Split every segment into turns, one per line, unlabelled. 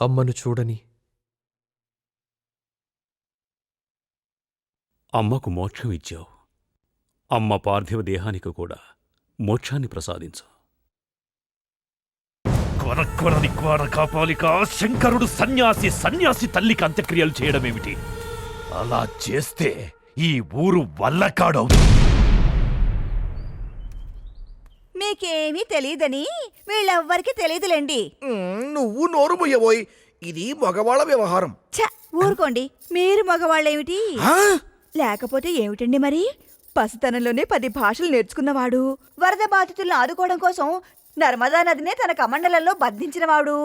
అమ్మను చూడని.
అమ్మకు మోక్షం ఇచ్చావు. అమ్మ పార్థివ దేహానికి కూడా మోక్షాన్ని ప్రసాదించు.
కొరకొరని కోర కాపాలిక శంకరుడు సన్యాసి సన్యాసి తల్లికి అంత్యక్రియలు చేయడమేమిటి? అలా చేస్తే ఈ ఊరు వల్లకాడవుతుంది.
మీకేమీ తెలియదని వీళ్ళెవ్వరికి తెలియదులేండి
నువ్వు నోరు ముయ్యబోయ్ ఇది మగవాళ్ళ వ్యవహారం.
ఛ ఊరుకోండి. మీరు మగవాళ్ళేమిటి? లేకపోతే ఏమిటండి మరి? పసితనంలోనే పది భాషలు నేర్చుకున్నవాడు. వరద బాధితులను ఆదుకోవడం కోసం నర్మదా నదినే తన కమండలంలో బంధించినవాడు.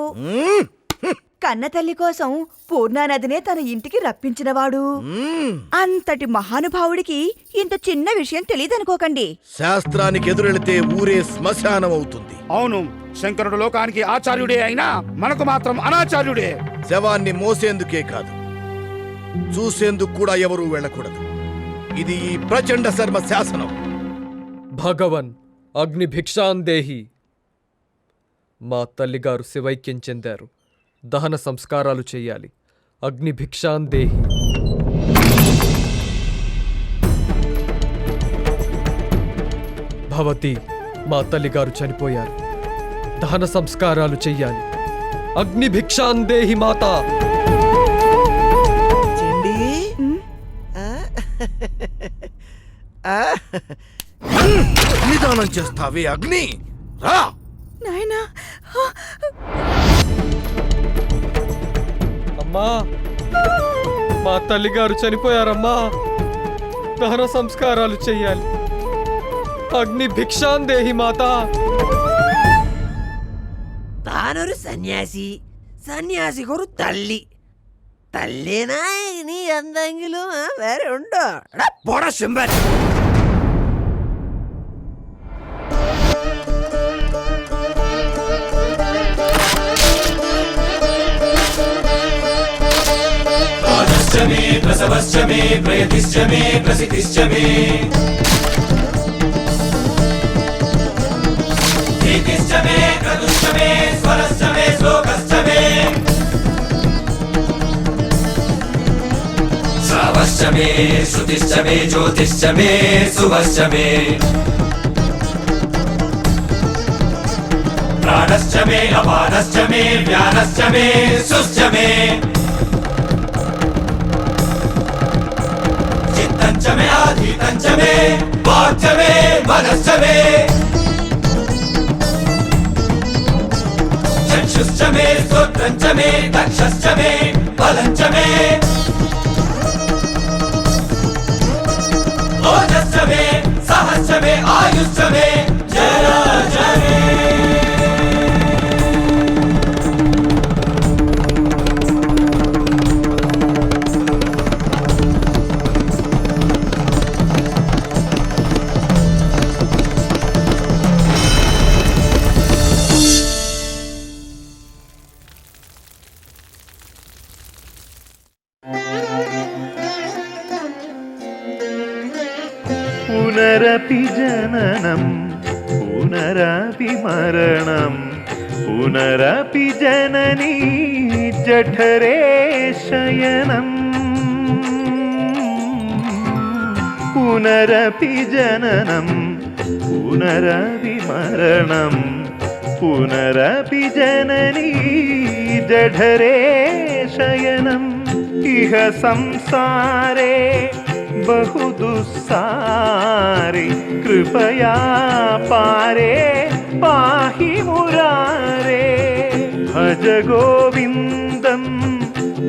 మ్మ్,
కన్న తల్లి కోసం పూర్ణా నదినే తన ఇంటికి రప్పించినవాడు. అంతటి మహానుభావుడికి ఇంత చిన్న విషయం తెలియదనుకోకండి
శాస్త్రానికి ఎదురెళితే ఊరే శ్మశానం అవుతుంది
అవును శంకరుడు లోకానికి ఆచార్యుడే అయినా మనకు మాత్రం అనాచార్యుడే.
శవాన్ని మోసేందుకే కాదు చూసేందుకు కూడా ఎవరూ వెళ్ళకూడదు. ఇది ఈ ప్రచండ శర్మ శాసనం.
భగవన్ అగ్ని భిక్షాందేహి. మా తల్లిగారు శివైక్యం చెందారు. దహన సంస్కారాలు చెయ్యాలి అగ్ని భిక్షాందేహి భవతి మా తల్లిగారు చనిపోయారు. దహన సంస్కారాలు చెయ్యాలి. అగ్ని భిక్షాందేహి మాత.
చెండి. నిదానం చేస్తావే అగ్ని. రా.
నాయనా.
అమ్మా మా తల్లిగారు చనిపోయారమ్మా దహన సంస్కారాలు చెయ్యాలి అగ్ని భిక్షాందేహి మాత
താനൊരു സന്യാസി സന്യാസിക്കൊരു തള്ളി തല്ലിനാ ഇനി എന്തെങ്കിലും ആ, വേറെ ഉണ്ടോ എടാ, പോടാ ശുംഭൻ
श्रावश्च मे श्रुतिश्च मे ज्योतिश्च मे शुभश्च मे प्राणश्च मे अपानश्च मे व्यानश्च मे सुश्च मे चित्तञ्च मे आधीतञ्च मे वाक्च मे मनश्च मे चक्षुश्च मे श्रोत्रञ्च मे दक्षश्च मे తంచమే ఆది తంచమే వాచమే మనశ్చమే. చక్షుశ్చమే శ్రోత్రంచమే దక్షశ్చమే బలంచమే. ఓజశ్చమే
సహస్చమే ఆయుశ్చమే പുനരപി ജനനം പുനരപി മരണം പുനരപി ജനനീ ജഠരേ ശയനം. പുനരപി ജനനം പുനരപി മരണം പുനരപി ജനനീ ജഠരേ ശയനം. इह संसारे बहु दुस्सारे कृपया पारे पाहि मुरारे भज गोविन्दं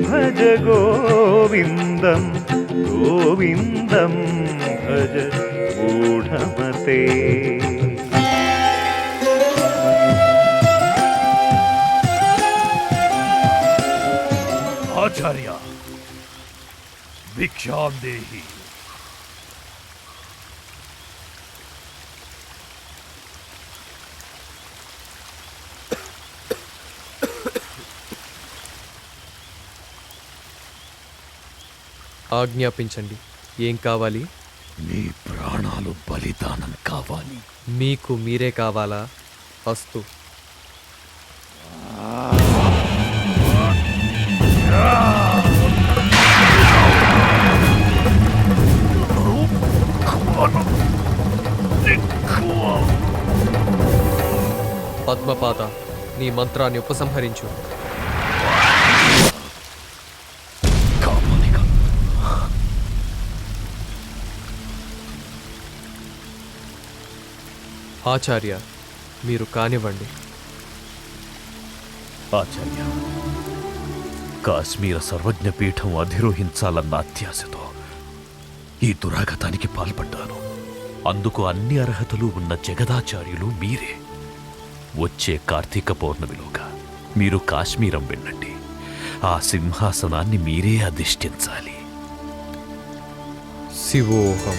भज गोविन्दं गोविन्दं भज गूढमते
ఆచార్య భిక్షాందేహి
ఆజ్ఞాపించండి. ఏం కావాలి?
నీ ప్రాణాలు బలిదానం కావాలి.
మీకు మీరే కావాలా? అస్తు
ఆ.
పద్మపాద నీ మంత్రాన్ని ఉపసంహరించు. ఆచార్య మీరు కానివ్వండి.
ఆచార్య కాశ్మీర సర్వజ్ఞ పీఠం అధిరోహించాలన్న అత్యాశతో ఈ దురాగతానికి పాల్పడ్డాను. అందుకు అన్ని అర్హతలు ఉన్న జగదాచార్యులు మీరే. వచ్చే కార్తీక పౌర్ణమిలోగా మీరు కాశ్మీరం వెళ్ళండి. ఆ సింహాసనాన్ని మీరే అధిష్ఠించాలి.
శివోహం.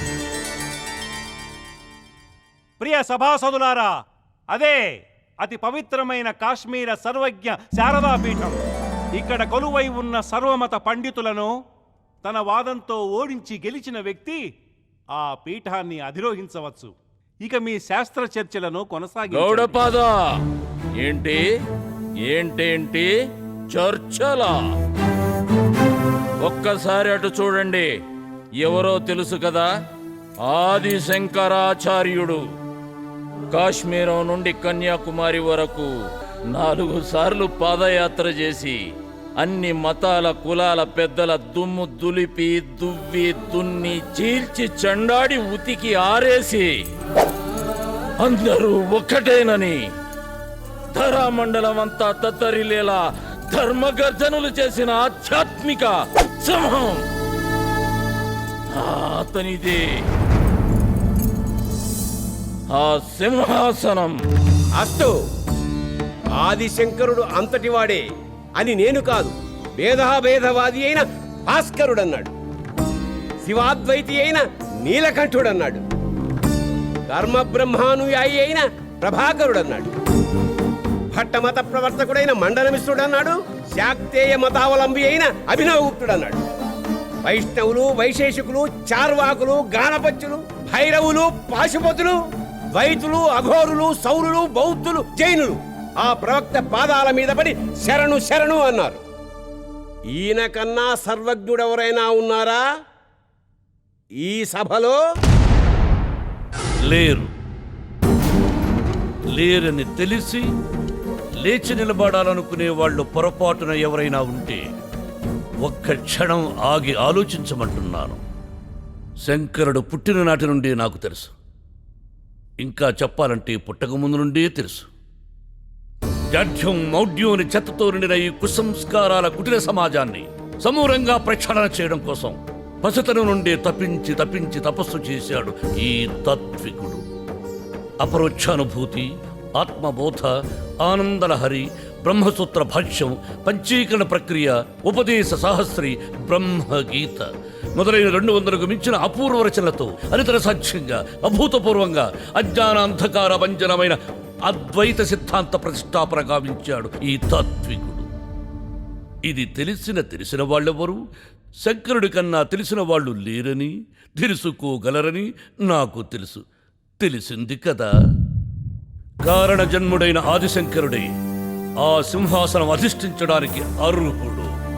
ప్రియ సభాసదులారా అదే అతి పవిత్రమైన కాశ్మీర సర్వజ్ఞ శారదాపీఠం ఇక్కడ కొలువై ఉన్న సర్వమత పండితులను తన వాదంతో ఓడించి గెలిచిన వ్యక్తి ఆ పీఠాన్ని అధిరోహించవచ్చు. ఇక మీ శాస్త్ర చర్చలను కొనసాగించండి.
గౌడపాద! ఏంటి? ఏంటేంటి? చర్చలా! ఒక్కసారి అటు చూడండి. ఎవరో తెలుసు కదా? ఆది శంకరాచార్యుడు కాశ్మీరం నుండి కన్యాకుమారి వరకు నాలుగు సార్లు పాదయాత్ర చేసి అన్ని మతాల కులాల పెద్దల దుమ్ము దులిపి దువ్వి దున్ని చీల్చి చండాడి ఉతికి ఆరేసి అందరూ ఒక్కటేనని ధరామండలం అంతా తత్తరిలేలా ధర్మగర్జనులు చేసిన ఆధ్యాత్మిక ఉత్సవం అతనిదే. ఆ సింహాసనం.
అస్తు ఆదిశంకరుడు అంతటివాడే అని నేను కాదు భేదాభేదవాది అయిన భాస్కరుడన్నాడు. శివాద్వైతి అయిన నీలకంఠుడన్నాడు. ధర్మ బ్రహ్మానుయాయి అయిన ప్రభాకరుడన్నాడు. భట్టమత ప్రవర్తకుడైన మండలమిశ్రుడన్నాడు. శాక్తేయ మతావలంబి అయిన అభినవగుప్తుడన్నాడు. వైష్ణవులు వైశేషికులు చార్వాకులు గానపత్యులు భైరవులు పాశుపతులు ద్వైతులు అఘోరులు సౌరులు బౌద్ధులు జైనులు ఆ ప్రవక్త పాదాల మీద పడి శరణు శరణు అన్నారు. ఈయన కన్నా సర్వజ్ఞుడెవరైనా ఉన్నారా? ఈ సభలో
లేరు. లేరని తెలిసి లేచి నిలబడాలనుకునే వాళ్ళు పొరపాటున ఎవరైనా ఉంటే ఒక్క క్షణం ఆగి ఆలోచించమంటున్నాను. శంకరుడు పుట్టిన నాటి నుండి నాకు తెలుసు. ఇంకా చెప్పాలంటే పుట్టక ముందు నుండే తెలుసు. జాఢ్యం మౌఢ్యం చెత్తతో నిండిన ఈ కుసంస్కారాల కుటిల సమాజాన్ని సమూలంగా ప్రక్షాళన చేయడం కోసం పసితనం నుండి తప్పించి తప్పించి తపస్సు చేశాడు ఈ తత్వికుడు. అపరోక్షానుభూతి ఆత్మబోధ ఆనందలహరి బ్రహ్మసూత్ర భాష్యం పంచీకరణ ప్రక్రియ ఉపదేశ సాహస్రి బ్రహ్మగీత మొదలైన రెండు వందలకు మించిన అపూర్వ రచనలతో అనితర సాధ్యంగా అభూతపూర్వంగా అజ్ఞాన అంధకార వంజనమైన అద్వైత సిద్ధాంత ప్రతిష్టాపన గావించాడు ఈ తాత్వికుడు. ఇది తెలిసిన తెలిసిన వాళ్ళెవరు? శంకరుడి కన్నా తెలిసిన వాళ్ళు లేరని తెలుసుకోగలరని నాకు తెలుసు. తెలిసింది కదా. కారణ జన్ముడైన ఆదిశంకరుడే ఆ సింహాసనం అధిష్ఠించడానికి అర్హుడు.